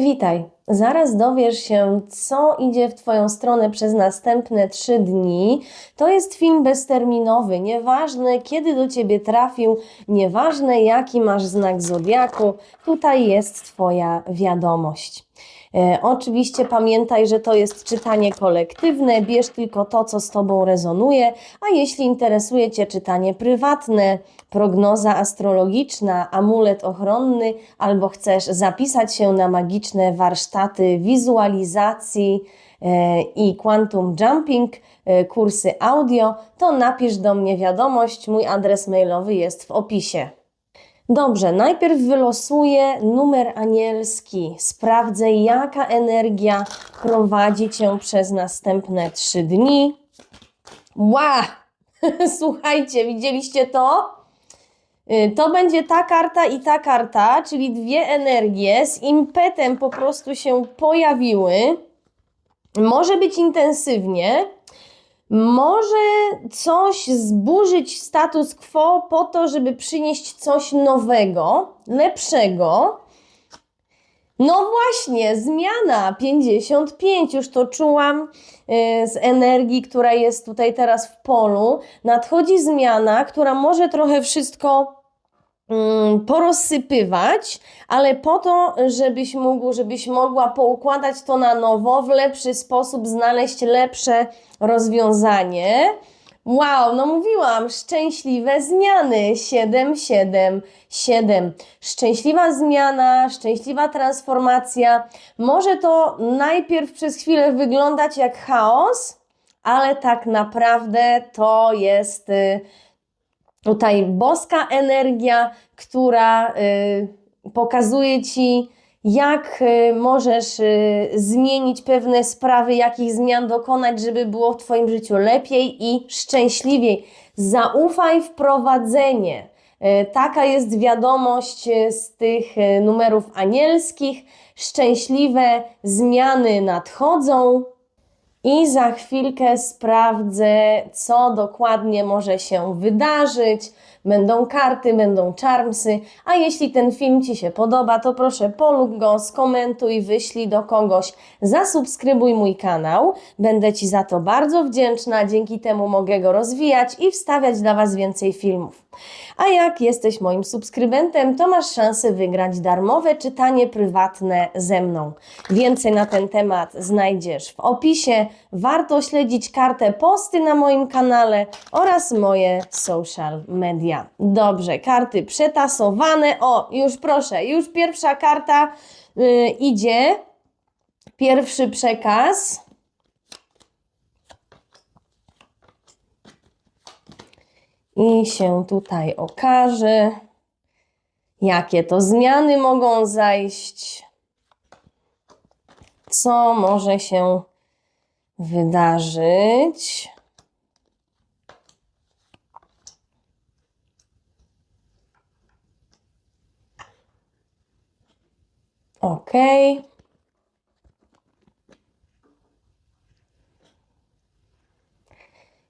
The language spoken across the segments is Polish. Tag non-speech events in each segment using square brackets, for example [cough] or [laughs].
Witaj. Zaraz dowiesz się, co idzie w Twoją stronę przez następne trzy dni. To jest film bezterminowy. Nieważne, kiedy do Ciebie trafił, nieważne, jaki masz znak zodiaku, tutaj jest Twoja wiadomość. E, oczywiście pamiętaj, że to jest czytanie kolektywne, bierz tylko to, co z Tobą rezonuje, a jeśli interesuje Cię czytanie prywatne, prognoza astrologiczna, amulet ochronny, albo chcesz zapisać się na magiczne warsztaty wizualizacji e, i quantum jumping, e, kursy audio, to napisz do mnie wiadomość, mój adres mailowy jest w opisie. Dobrze, najpierw wylosuję numer anielski. Sprawdzę, jaka energia prowadzi cię przez następne trzy dni. Ła! [laughs] Słuchajcie, widzieliście to? Y, To będzie ta karta i ta karta, czyli dwie energie z impetem po prostu się pojawiły. Może być intensywnie, może coś zburzyć status quo po to, żeby przynieść coś nowego, lepszego. No właśnie, zmiana 55, już to czułam e, z energii, która jest tutaj teraz w polu. Nadchodzi zmiana, która może trochę wszystko porozsypywać, ale po to, żebyś mógł, żebyś mogła poukładać to na nowo, w lepszy sposób znaleźć lepsze rozwiązanie. Wow, no mówiłam, szczęśliwe zmiany 7, 7, 7. Szczęśliwa zmiana, szczęśliwa transformacja. Może to najpierw przez chwilę wyglądać jak chaos, ale tak naprawdę to jest y, tutaj boska energia, która y, pokazuje ci, jak y, możesz y, zmienić pewne sprawy, jakich zmian dokonać, żeby było w Twoim życiu lepiej i szczęśliwiej. Zaufaj w prowadzenie. Taka jest wiadomość z tych numerów anielskich. Szczęśliwe zmiany nadchodzą. I za chwilkę sprawdzę, co dokładnie może się wydarzyć. Będą karty, będą charmsy. A jeśli ten film Ci się podoba, to proszę polub go, skomentuj, wyślij do kogoś, zasubskrybuj mój kanał. Będę Ci za to bardzo wdzięczna. Dzięki temu mogę go rozwijać i wstawiać dla Was więcej filmów. A jak jesteś moim subskrybentem, to masz szansę wygrać darmowe czytanie prywatne ze mną. Więcej na ten temat znajdziesz w opisie. Warto śledzić kartę posty na moim kanale oraz moje social media. Dobrze, karty przetasowane. O, już proszę, już pierwsza karta y, idzie. Pierwszy przekaz. I się tutaj okaże, jakie to zmiany mogą zajść, co może się wydarzyć. Ok.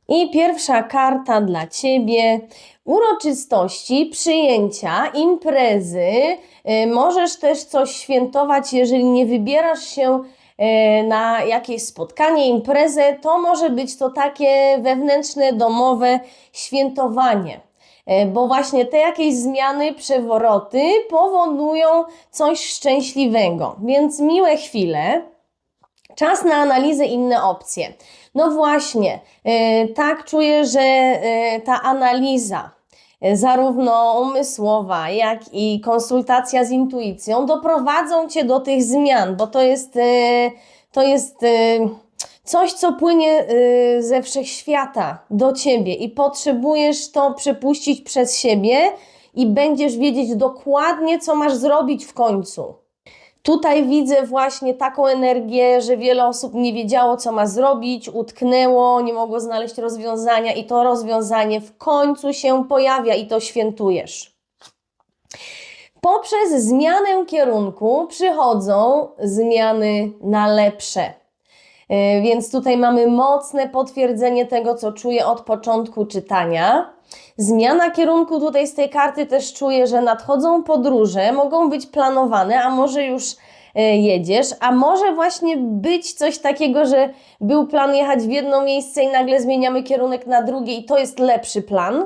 I pierwsza karta dla Ciebie. Uroczystości, przyjęcia, imprezy. Y, Możesz też coś świętować, jeżeli nie wybierasz się y, na jakieś spotkanie, imprezę, to może być to takie wewnętrzne, domowe świętowanie. Y, Bo właśnie te jakieś zmiany, przewroty powodują coś szczęśliwego. Więc miłe chwile. Czas na analizę inne opcje. No właśnie, y, tak czuję, że y, ta analiza, y, zarówno umysłowa, jak i konsultacja z intuicją, doprowadzą cię do tych zmian, bo to jest, to jest coś, co płynie ze wszechświata do ciebie i potrzebujesz to przepuścić przez siebie i będziesz wiedzieć dokładnie, co masz zrobić w końcu. Tutaj widzę właśnie taką energię, że wiele osób nie wiedziało, co ma zrobić, utknęło, nie mogło znaleźć rozwiązania, i to rozwiązanie w końcu się pojawia i to świętujesz. Poprzez zmianę kierunku przychodzą zmiany na lepsze. Yy, Więc tutaj mamy mocne potwierdzenie tego, co czuję od początku czytania. Zmiana kierunku tutaj z tej karty też czuję, że nadchodzą podróże, mogą być planowane, a może już e, jedziesz, a może właśnie być coś takiego, że był plan jechać w jedno miejsce i nagle zmieniamy kierunek na drugie i to jest lepszy plan.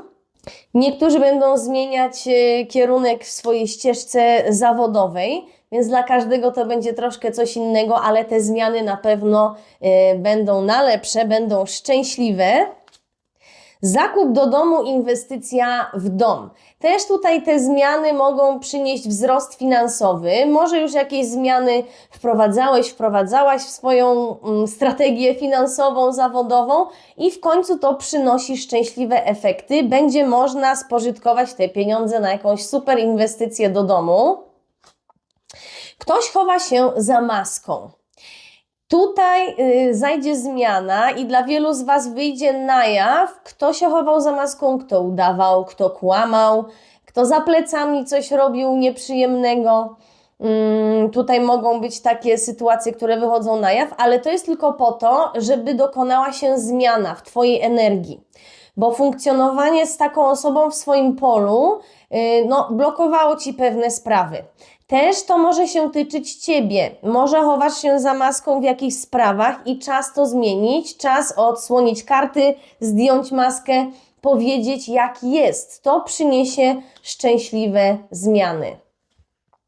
Niektórzy będą zmieniać e, kierunek w swojej ścieżce zawodowej, więc dla każdego to będzie troszkę coś innego, ale te zmiany na pewno e, będą na lepsze, będą szczęśliwe. Zakup do domu, inwestycja w dom. Też tutaj te zmiany mogą przynieść wzrost finansowy. Może już jakieś zmiany wprowadzałeś, wprowadzałaś w swoją mm, strategię finansową, zawodową i w końcu to przynosi szczęśliwe efekty. Będzie można spożytkować te pieniądze na jakąś super inwestycję do domu. Ktoś chowa się za maską. Tutaj y, zajdzie zmiana i dla wielu z Was wyjdzie na jaw, kto się chował za maską, kto udawał, kto kłamał, kto za plecami coś robił nieprzyjemnego. Mm, tutaj mogą być takie sytuacje, które wychodzą na jaw, ale to jest tylko po to, żeby dokonała się zmiana w Twojej energii. Bo funkcjonowanie z taką osobą w swoim polu y, no, blokowało Ci pewne sprawy. Też to może się tyczyć Ciebie. Może chowasz się za maską w jakichś sprawach i czas to zmienić, czas odsłonić karty, zdjąć maskę, powiedzieć jak jest. To przyniesie szczęśliwe zmiany.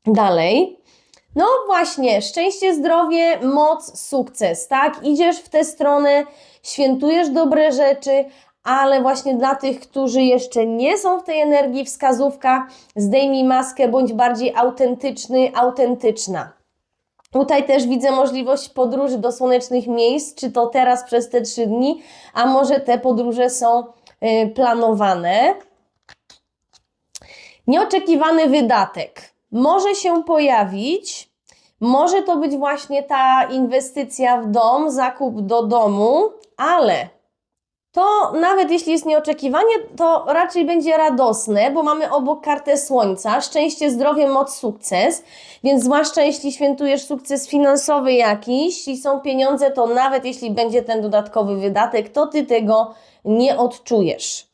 Dalej. No właśnie, szczęście, zdrowie, moc, sukces, tak? Idziesz w tę stronę, świętujesz dobre rzeczy, ale właśnie dla tych, którzy jeszcze nie są w tej energii, wskazówka, zdejmij maskę, bądź bardziej autentyczny, autentyczna. Tutaj też widzę możliwość podróży do słonecznych miejsc, czy to teraz przez te trzy dni, a może te podróże są y, planowane. Nieoczekiwany wydatek może się pojawić. Może to być właśnie ta inwestycja w dom, zakup do domu, ale to nawet jeśli jest nieoczekiwanie, to raczej będzie radosne, bo mamy obok kartę Słońca, szczęście, zdrowie, moc, sukces, więc zwłaszcza jeśli świętujesz sukces finansowy jakiś i są pieniądze, to nawet jeśli będzie ten dodatkowy wydatek, to Ty tego nie odczujesz.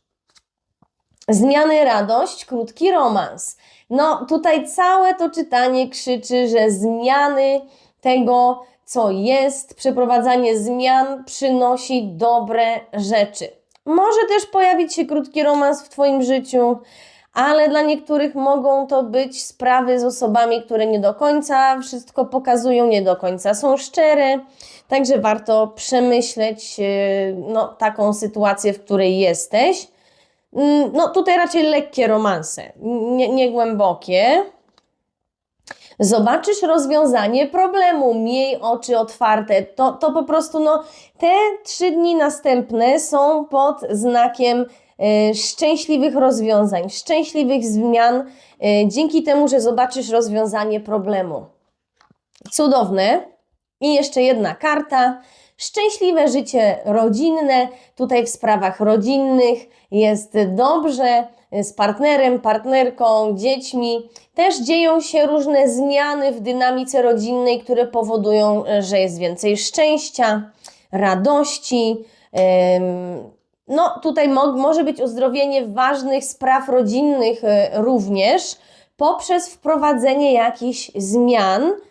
Zmiany, radość, krótki romans. No tutaj całe to czytanie krzyczy, że zmiany tego co jest, przeprowadzanie zmian przynosi dobre rzeczy. Może też pojawić się krótki romans w Twoim życiu, ale dla niektórych mogą to być sprawy z osobami, które nie do końca wszystko pokazują, nie do końca są szczere. Także warto przemyśleć yy, no, taką sytuację, w której jesteś. Mm, no tutaj raczej lekkie romanse, nie, nie głębokie. Zobaczysz rozwiązanie problemu, miej oczy otwarte. To, to po prostu, no, te trzy dni następne są pod znakiem y, szczęśliwych rozwiązań, szczęśliwych zmian, y, dzięki temu, że zobaczysz rozwiązanie problemu. Cudowne. I jeszcze jedna karta. Szczęśliwe życie rodzinne. Tutaj w sprawach rodzinnych jest dobrze z partnerem, partnerką, dziećmi. Też dzieją się różne zmiany w dynamice rodzinnej, które powodują, że jest więcej szczęścia, radości. No, tutaj mo może być uzdrowienie ważnych spraw rodzinnych e, również poprzez wprowadzenie jakichś zmian Y,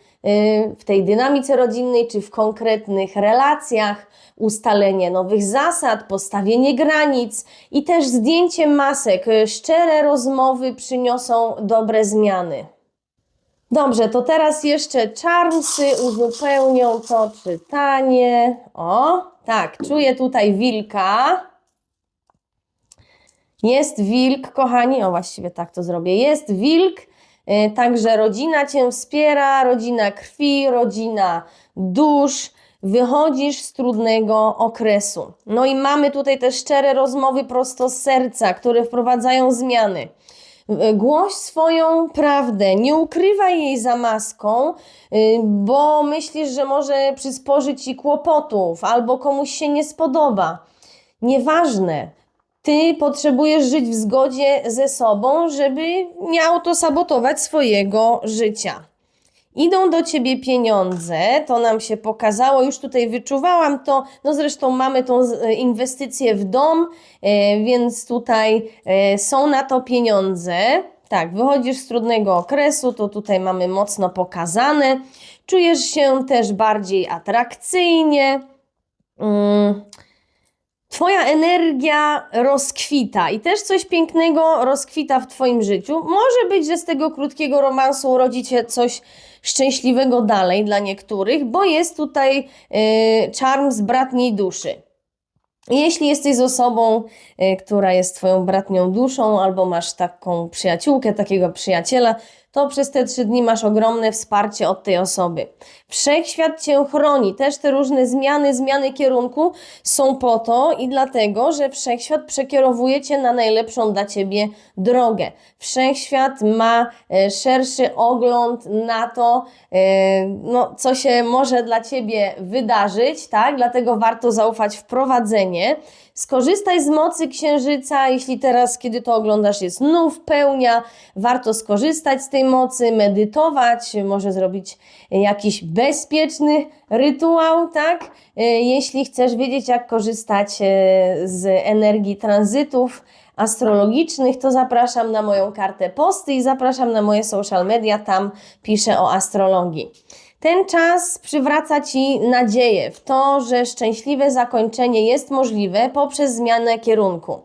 w tej dynamice rodzinnej, czy w konkretnych relacjach, ustalenie nowych zasad, postawienie granic i też zdjęcie masek. Y, szczere rozmowy przyniosą dobre zmiany. Dobrze, to teraz jeszcze czarmsy uzupełnią to czytanie. O, tak, czuję tutaj wilka. Jest wilk, kochani, o właściwie tak to zrobię. Jest wilk, także rodzina Cię wspiera, rodzina krwi, rodzina dusz, wychodzisz z trudnego okresu. No i mamy tutaj te szczere rozmowy prosto z serca, które wprowadzają zmiany. E, głoś swoją prawdę, nie ukrywaj jej za maską, e, bo myślisz, że może przysporzyć ci kłopotów albo komuś się nie spodoba. Nieważne, ty potrzebujesz żyć w zgodzie ze sobą, żeby nie autosabotować swojego życia. Idą do ciebie pieniądze, to nam się pokazało, już tutaj wyczuwałam to, no zresztą mamy tą e, inwestycję w dom, e, więc tutaj e, są na to pieniądze. Tak, wychodzisz z trudnego okresu, to tutaj mamy mocno pokazane. czujesz się też bardziej atrakcyjnie. Mm, Twoja energia rozkwita i też coś pięknego rozkwita w Twoim życiu. Może być, że z tego krótkiego romansu urodzi się coś szczęśliwego dalej dla niektórych, bo jest tutaj y, czarm z bratniej duszy. Jeśli jesteś z osobą, y, która jest Twoją bratnią duszą, albo masz taką przyjaciółkę, takiego przyjaciela, to przez te trzy dni masz ogromne wsparcie od tej osoby. Wszechświat Cię chroni. Też te różne zmiany, zmiany kierunku są po to i dlatego, że Wszechświat przekierowuje Cię na najlepszą dla Ciebie drogę. Wszechświat ma e, szerszy ogląd na to, e, no, co się może dla Ciebie wydarzyć, tak? Dlatego warto zaufać w prowadzenie. Skorzystaj z mocy księżyca, jeśli teraz, kiedy to oglądasz, jest nów, pełnia, warto skorzystać z tej mocy, medytować, może zrobić jakiś bezpieczny rytuał, tak? E, Jeśli chcesz wiedzieć, jak korzystać e, z energii tranzytów astrologicznych, to zapraszam na moją kartę posty i zapraszam na moje social media, tam piszę o astrologii. Ten czas przywraca Ci nadzieję w to, że szczęśliwe zakończenie jest możliwe poprzez zmianę kierunku.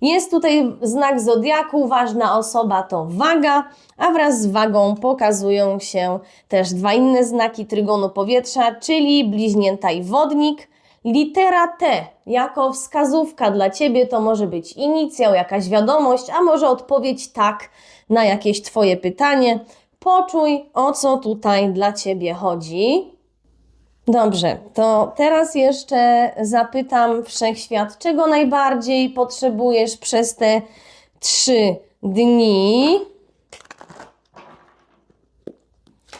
Jest tutaj znak zodiaku, ważna osoba to waga, a wraz z wagą pokazują się też dwa inne znaki trygonu powietrza, czyli bliźnięta i wodnik. Litera T jako wskazówka dla Ciebie to może być inicjał, jakaś wiadomość, a może odpowiedź tak na jakieś Twoje pytanie. Poczuj, o co tutaj dla Ciebie chodzi. Dobrze, to teraz jeszcze zapytam Wszechświat, czego najbardziej potrzebujesz przez te trzy dni?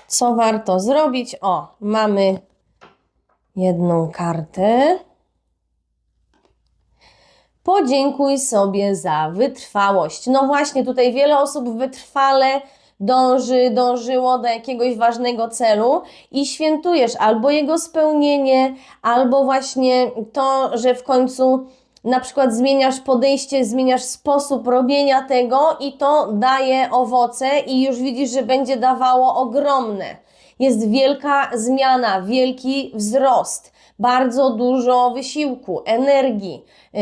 Co warto zrobić? O, mamy jedną kartę. Podziękuj sobie za wytrwałość. No właśnie, tutaj wiele osób wytrwale dąży, dążyło do jakiegoś ważnego celu i świętujesz albo jego spełnienie, albo właśnie to, że w końcu na przykład zmieniasz podejście, zmieniasz sposób robienia tego i to daje owoce i już widzisz, że będzie dawało ogromne. Jest wielka zmiana, wielki wzrost, bardzo dużo wysiłku, energii. Yy,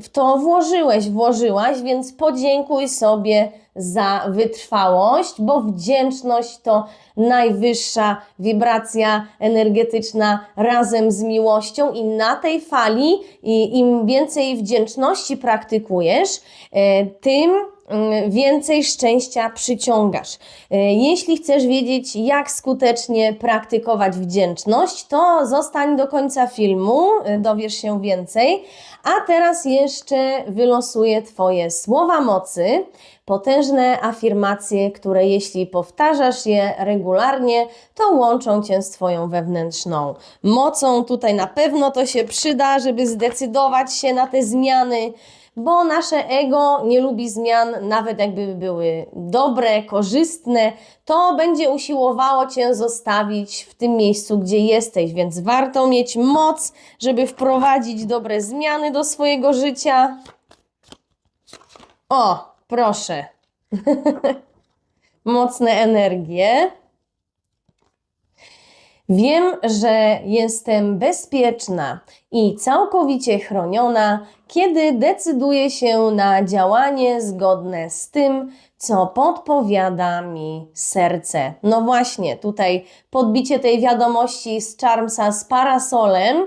W to włożyłeś, włożyłaś, więc podziękuj sobie za wytrwałość, bo wdzięczność to najwyższa wibracja energetyczna razem z miłością. I na tej fali im więcej wdzięczności praktykujesz, e, tym więcej szczęścia przyciągasz. E, Jeśli chcesz wiedzieć, jak skutecznie praktykować wdzięczność, to zostań do końca filmu, e, dowiesz się więcej. A teraz jeszcze wylosuję Twoje słowa mocy, potężne afirmacje, które jeśli powtarzasz je regularnie, to łączą Cię z Twoją wewnętrzną mocą. Tutaj na pewno to się przyda, żeby zdecydować się na te zmiany bo nasze ego nie lubi zmian, nawet jakby były dobre, korzystne, to będzie usiłowało Cię zostawić w tym miejscu, gdzie jesteś, więc warto mieć moc, żeby wprowadzić dobre zmiany do swojego życia. O, proszę. [laughs] Mocne energie. Wiem, że jestem bezpieczna i całkowicie chroniona, kiedy decyduję się na działanie zgodne z tym, co podpowiada mi serce. No właśnie, tutaj podbicie tej wiadomości z Charmsa z parasolem.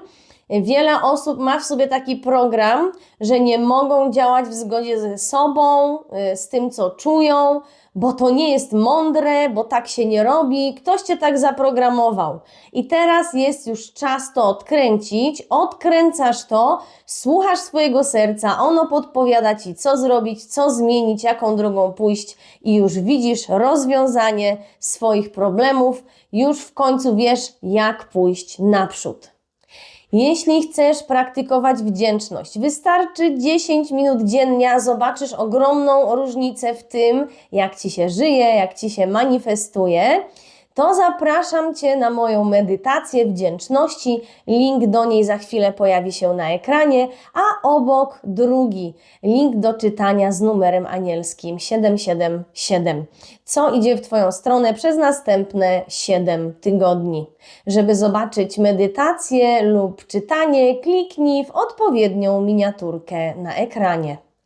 Wiele osób ma w sobie taki program, że nie mogą działać w zgodzie ze sobą, y, z tym, co czują, bo to nie jest mądre, bo tak się nie robi. Ktoś cię tak zaprogramował. I teraz jest już czas to odkręcić. Odkręcasz to, słuchasz swojego serca, ono podpowiada ci, co zrobić, co zmienić, jaką drogą pójść, i już widzisz rozwiązanie swoich problemów. Już w końcu wiesz, jak pójść naprzód. Jeśli chcesz praktykować wdzięczność, wystarczy 10 minut dziennie, zobaczysz ogromną różnicę w tym, jak ci się żyje, jak ci się manifestuje. To zapraszam Cię na moją medytację wdzięczności. Link do niej za chwilę pojawi się na ekranie, a obok drugi link do czytania z numerem anielskim 777. Co idzie w Twoją stronę przez następne 7 tygodni. Żeby zobaczyć medytację lub czytanie, kliknij w odpowiednią miniaturkę na ekranie.